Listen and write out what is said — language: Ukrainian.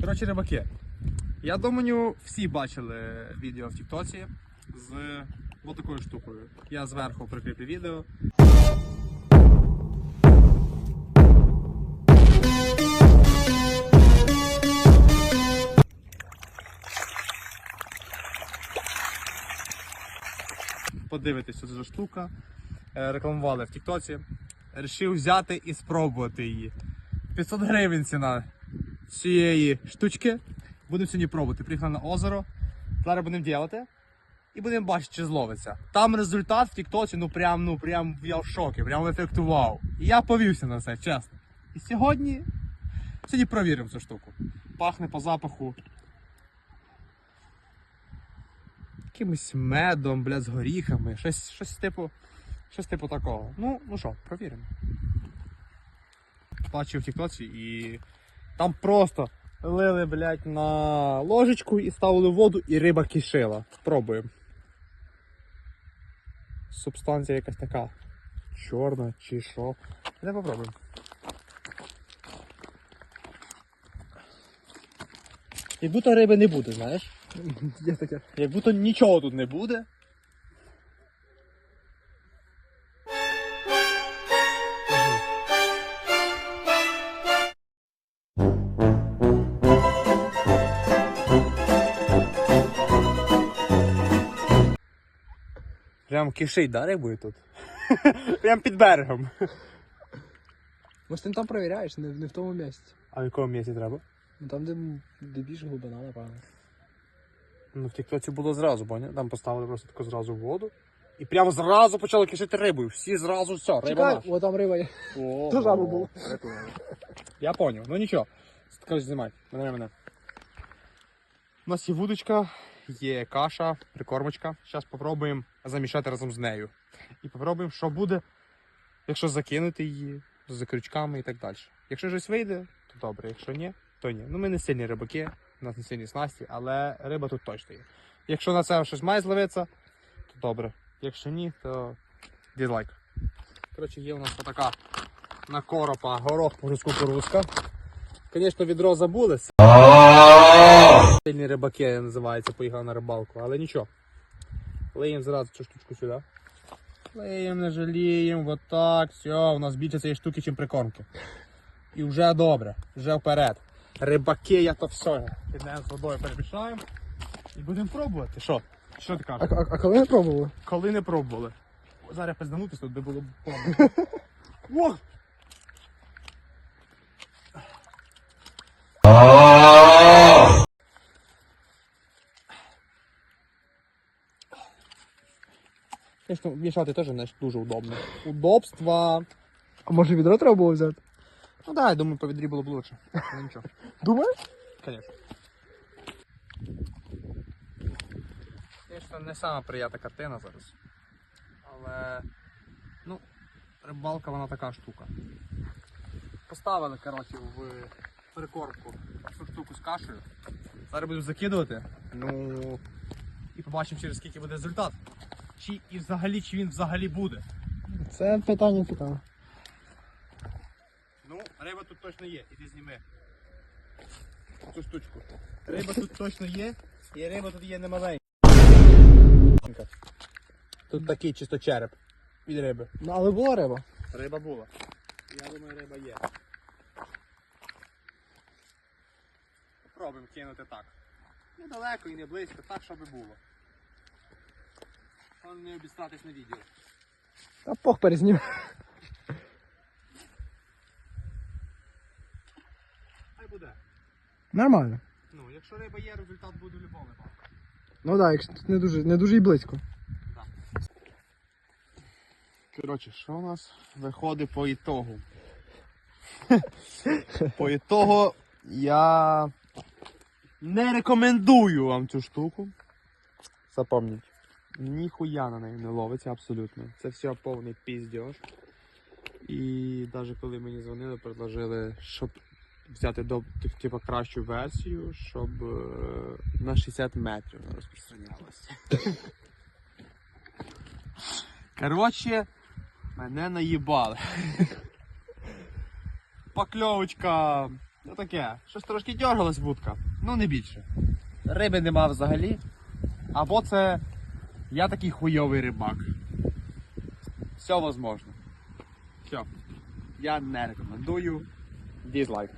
Коротше, рибаки. Я думаю, всі бачили відео в Тіктоці з ось такою штукою. Я зверху прикріплю відео. Подивитись, що це за штука. Е, Рекламували в Тіктоці. Рішив взяти і спробувати її. 500 гривень ціна цієї штучки. Будемо сьогодні пробувати. Приїхали на озеро. Зараз будемо ділити. І будемо бачити, чи зловиться. Там результат в Тіктоці, ну прям, ну прям я в шокі, прям ефекту вау. І я повівся на це, чесно. І сьогодні, сьогодні провіримо цю штуку. Пахне по запаху. Якимось медом, блядь, з горіхами, щось, щось типу. Щось типу такого. Ну, ну що, провіримо. Бачив в Тіктоці і там просто лили, блядь, на ложечку і ставили воду, і риба кишила. Пробуємо. Субстанція якась така чорна чи що. Не попробуємо. Як будто риби не буде, знаєш? Як будто нічого тут не буде. Прям кишить, да, рибою тут? Прям під берегом. Може ти там перевіряєш, не, не в тому місці. А в якому місці треба? Ну там, де, де більше глибина, напевно. Ну, в тіктоці було зразу, поняв? Там поставили просто таку зразу в воду. І прямо зразу почали кишити рибою. Всі зразу все, риба Чекай, наша. о, там риба є. О, То жабу було. Я поняв, ну нічого. Коротше, знімай, мене мене. У нас є вудочка, є каша, прикормочка. Зараз спробуємо замішати разом з нею. І попробуємо, що буде, якщо закинути її з крючками і так далі. Якщо щось вийде, то добре, якщо ні, то ні. Ну ми не сильні рибаки, у нас не сильні снасті, але риба тут точно є. Якщо на це щось має зловитися, то добре. Якщо ні, то дізлайк. Коротше, є у нас така на коропа горох плюс кукурузка. Звісно, відро забули. Сильні рибаки називається, поїхав на рибалку, але нічого. Лиємо зразу цю штучку сюди. Лиємо, не жаліємо, отак, все, у нас більше цієї штуки, ніж прикормки. І вже добре, вже вперед. Рибаки, я то все. Піднемо з водою перемішаємо і будемо пробувати. Що? Що ти А, кажеш? а, а коли не пробували? Коли не пробували. Зараз пизданутись тут, де було б повно. Ох! Звісно, мішати теж знаєш, дуже удобно. Удобства. А може відро треба було взяти? Ну да, я думаю, по відрі було б лучше. Ну нічого, Думаєш? звісно. Звісно, не сама приятна картина зараз. Але ну, рибалка вона така штука. Поставили, коротше, в прикормку цю штуку з кашею. Зараз будемо закидувати. Ну і побачимо через скільки буде результат. Чи і взагалі, чи він взагалі буде. Це питання цікаве. Ну, риба тут точно є, іди зніми. Цю штучку. Риба тут точно є, і риба тут є немаленька. Тут такий чисто череп від риби. Ну, але була риба. Риба була. Я думаю, риба є. Попробуємо кинути так. Недалеко і не близько, так, щоб було. Щоб не обістратись на відео. Та пох перезнім. Хай буде. Нормально. Ну, якщо риба є, результат буде в будь-якому випадку. Ну так, якщо тут не дуже, не дуже і близько. Коротше, що у нас виходить по ітогу? по ітогу я не рекомендую вам цю штуку. Запомніть. Ніхуя на неї не ловиться абсолютно. Це все повний піздьош. І навіть коли мені дзвонили, предложили, щоб взяти до типу, кращу версію, щоб е, на 60 метрів вона розпространялася. Коротше, мене наїбали. Покльовочка Ну таке, щось трошки дергалась вудка, ну не більше. Риби нема взагалі. Або це я такий хуйовий рибак. Все возможно. Все. Я не рекомендую. Дізлайк.